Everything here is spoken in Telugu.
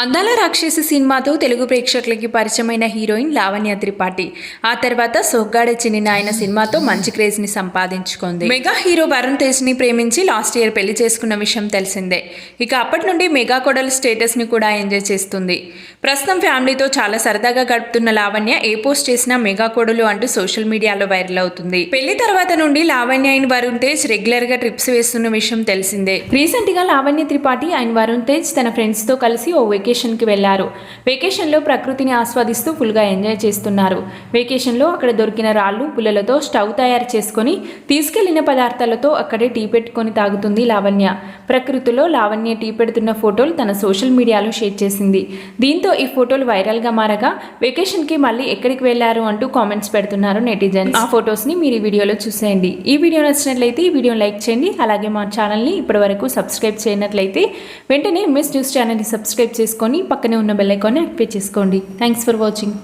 అందాల రాక్షసి సినిమాతో తెలుగు ప్రేక్షకులకి పరిచయమైన హీరోయిన్ లావణ్య త్రిపాఠి. ఆ తర్వాత సొగ్గాడే చిన్ని ఆయన సినిమాతో మంచి క్రేజ్ని సంపాదించుకుంది. మెగా హీరో వరుణ్ తేజ్ని ప్రేమించి లాస్ట్ ఇయర్ పెళ్ళి చేసుకున్న విషయం తెలిసిందే. ఇక అప్పటి నుండి మెగా కోడల స్టేటస్ని కూడా ఎంజాయ్ చేస్తుంది. ప్రస్తుతం ఫ్యామిలీతో చాలా సరదాగా గడుపుతున్న లావణ్య ఏ పోస్ట్ చేసినా మెగా కోడలు అంటూ సోషల్ మీడియాలో వైరల్ అవుతుంది. పెళ్ళి తర్వాత నుండి లావణ్య అయిన వరుణ్ తేజ్ రెగ్యులర్గా ట్రిప్స్ వేస్తున్న విషయం తెలిసిందే. రీసెంట్గా లావణ్య త్రిపాఠి ఆయన వరుణ్ తేజ్ తన ఫ్రెండ్స్తో కలిసి ఓ వెకేషన్ వెకేషన్కి వెళ్ళారు వెకేషన్లో ప్రకృతిని ఆస్వాదిస్తూ ఫుల్గా ఎంజాయ్ చేస్తున్నారు. వెకేషన్లో అక్కడ దొరికిన రాళ్ళు పుల్లలతో స్టవ్ తయారు చేసుకొని తీసుకెళ్ళిన పదార్థాలతో అక్కడే టీ పెట్టుకొని తాగుతుంది లావణ్య. ప్రకృతిలో లావణ్య టీ పెడుతున్న ఫోటోలు తన సోషల్ మీడియాలో షేర్ చేసింది. దీంతో ఈ ఫోటోలు వైరల్గా మారగా వెకేషన్కి మళ్ళీ ఎక్కడికి వెళ్ళారు అంటూ కామెంట్స్ పెడుతున్నారు నెటిజన్స్ ఆ ఫొటోస్ని మీరు ఈ వీడియోలో చూసేయండి. ఈ వీడియో నచ్చినట్లయితే ఈ వీడియో లైక్ చేయండి. అలాగే మా ఛానల్ని ఇప్పటివరకు సబ్స్క్రైబ్ చేయనట్లయితే వెంటనే మిస్ న్యూస్ ఛానల్ని సబ్స్క్రైబ్ చేసి చేసుకొని పక్కనే ఉన్న బెల్ ఐకాన్ని యాక్టివేట్ చేసుకోండి. Thanks for watching